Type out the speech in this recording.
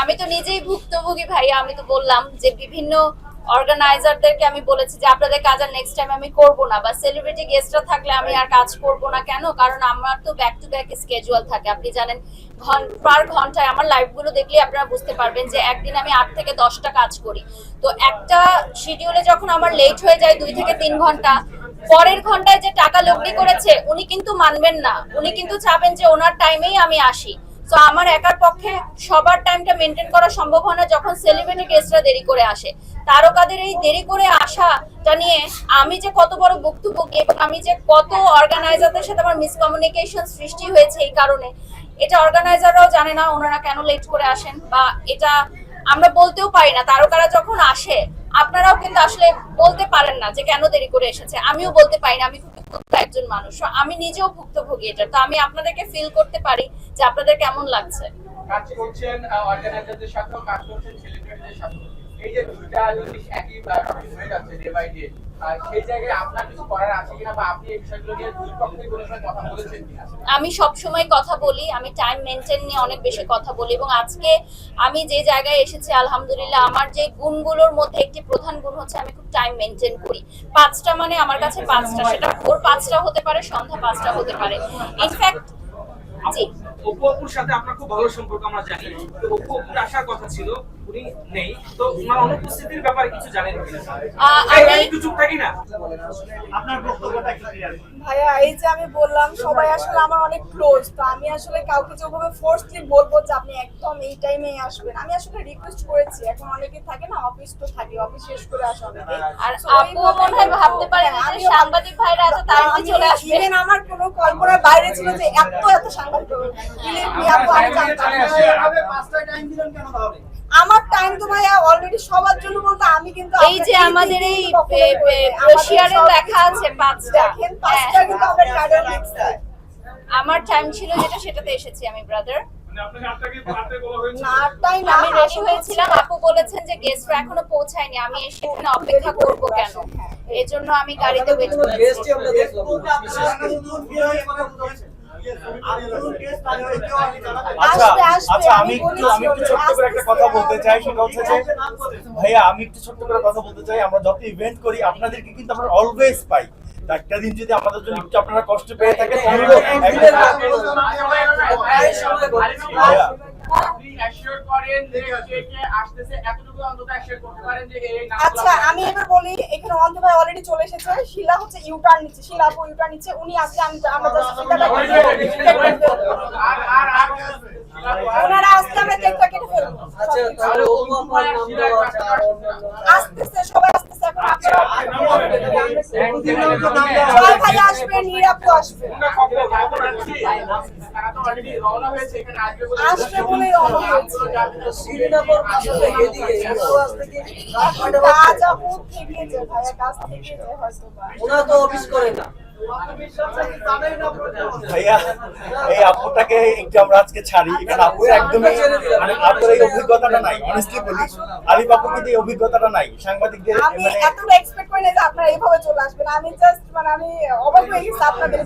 আমি তো নিজেই ভুক্তভোগী ভাই আমি তো বললাম যে বিভিন্ন অর্গানাইজারদেরকে আমি বলেছি যে, আপনাদের কাজ আর নেক্সট টাইম আমি করব না। বা সেলিব্রিটি গেস্টরা থাকলে আমি আর কাজ করব না কেন? কারণ আমার তো ব্যাক টু ব্যাক স্কেজুয়াল থাকে। আপনি জানেন পার ঘন্টায় আমার লাইভগুলো দেখলে আপনারা বুঝতে পারবেন যে, একদিন আমি আট থেকে দশটা কাজ করি। তো একটা শিডিউলে যখন আমার লেট হয়ে যায় দুই থেকে তিন ঘণ্টা, পরের ঘন্টায় যে টাকা লগ্নি করেছে, উনি কিন্তু মানবেন না। উনি কিন্তু চাবেন যে, ওনার টাইমেই আমি আসি। তো আমার একার পক্ষে সবার টাইমটা মেনটেন করা সম্ভব হয় না যখন সেলিব্রিটি গেস্টরা দেরি করে আসে। তারকাদের এই দেরি করে আসাটা নিয়ে আমি যে কত বড় ভুক্তভোগী এবং আমি যে কত অর্গানাইজারদের সাথে আমার মিসকমিউনিকেশন সৃষ্টি হয়েছে এই কারণে, এটা অর্গানাইজাররাও জানে না ওনারা কেন লেট করে আসেন বা এটা আমরা বলতেও পারি না, তারকারা যখন আসে, আপনারাও কিন্তু আসলে বলতে পারেন না যে কেন দেরি করে এসেছে। আমিও বলতে পারি না, আমি একজন মানুষ আমি নিজেও ভুক্তভোগী এটা, তো আমি আপনাদেরকে ফিল করতে পারি যে আপনাদের কেমন লাগছে। কাজ করছেন অর্গানাইজারদের সাথে কাজ করছেন সেলিব্রিটিদের সাথেও। এই যে জিনিস একই হয়ে যাচ্ছে ডে বাই ডে আমি সব সময় কথা বলি আমি টাইম মেনটেন নিয়ে অনেক বেশি কথা বলি এবং আজকে আমি যে জায়গায় এসেছি আলহামদুলিল্লাহ আমার যে গুণগুলোর মধ্যে একটি প্রধান গুণ হচ্ছে আমি খুব টাইম মেনটেন করি। পাঁচটা মানে আমার কাছে পাঁচটা সেটা ভোর পাঁচটা হতে পারে সন্ধ্যা পাঁচটা হতে পারে। ইনফ্যাক্ট জি। অপু অপুর সাথে আপনার খুব ভালো সম্পর্ক আমরা জানি। তো অপু অপুর আসার কথা ছিল উনি নেই তো ওনার অনুপস্থিতির ব্যাপারে কিছু জানেন কিনা আমি- একটু চুপ থাকি না ভাইয়া এই যে আমি বললাম সবাই আসলে আমার অনেক ক্লোজ তো আমি আসলে কাউকে যেভাবে ফোর্সলি বলব যে আপনি একদম এই টাইমে আসবেন আমি আসলে রিকোয়েস্ট করেছি এখন অনেকে থাকে না অফিস তো থাকে অফিস শেষ করে আসে অনেকে আর আপু মনে হয় ভাবতে পারে না যে সাংবাদিক ভাইরা এত তাড়াতাড়ি চলে আসবে ইভেন আমার কোনো কল্পনার বাইরে ছিল যে এত এত সাংবাদিক হবে। আপু, আমি জানতাম না। আমার টাইম তো ভাইয়া অলরেডি সবার জন্য বলতে আমি কিন্তু এই যে আমাদের এই লেখা আছে পাঁচটা। পাঁচটা হ্যাঁ। কিন্তু আমাদের কার্ডে লিখছে আমার টাইম ছিল যেটা সেটাতে এসেছি আমি ব্রাদার আপনাকে আটটাকে আটটায় বলা হয়েছে না আমি রেডি হয়েছিলাম। আপু বলেছেন যে গেস্টরা এখনও পৌঁছায়নি। আমি এসে এখানে অপেক্ষা করব কেন? এই জন্য আমি গাড়িতে ওয়েট করছি। আচ্ছা আচ্ছা আমি একটু বলেছি আমি একটু ছোট্ট করে একটা কথা বলতে চাই সেটা হচ্ছে যে ভাইয়া আমি একটু ছোট্ট করে কথা বলতে চাই। আমরা যত ইভেন্ট করি আপনাদেরকে কিন্তু আমরা অলওয়েজ পাই। একটা দিন যদি আমাদের জন্য একটু আপনারা কষ্ট পেয়ে থাকেন আচ্ছা আমি এবার বলি এখানে অন্ত ভাই অলরেডি চলে এসেছে শিলা হচ্ছে ইউটার্ন নিচ্ছে শিলা আপু ইউটার্ন নিচ্ছে উনি আসলে আমি আমরা শিলাটা আর আর আর ওনারা আসলে আমরা কেকটা কেটে ফেলব আচ্ছা আসতেছে সবাই আসতেছে এখন আপনারা ভাই আসবে নীরাপু আসবে আসবে বলে আসবে বলেই রওনা হয়েছে। শ্রীনগর পাশে থেকে এদিকে ইউরো আসতে কি রাত কয়টা কাজ বাজছে? আপু থেকে যে ভাইয়া কাজ থেকে যে হয়তো বা তো অফিস করে না। ভাইয়া এই আপুটাকে একটু আমরা আজকে ছাড়ি এখানে আপু একদমই মানে আপুর এই অভিজ্ঞতাটা নাই অনেস্টলি বলি। আলিপ আপুর কিন্তু এই অভিজ্ঞতাটা নাই সাংবাদিকদের আমি মানে এতটা এক্সপেক্ট করি না যে আপনারা এইভাবে চলে আসবেন। আমি জাস্ট মানে আমি অবাক হয়ে গেছি আপনাদের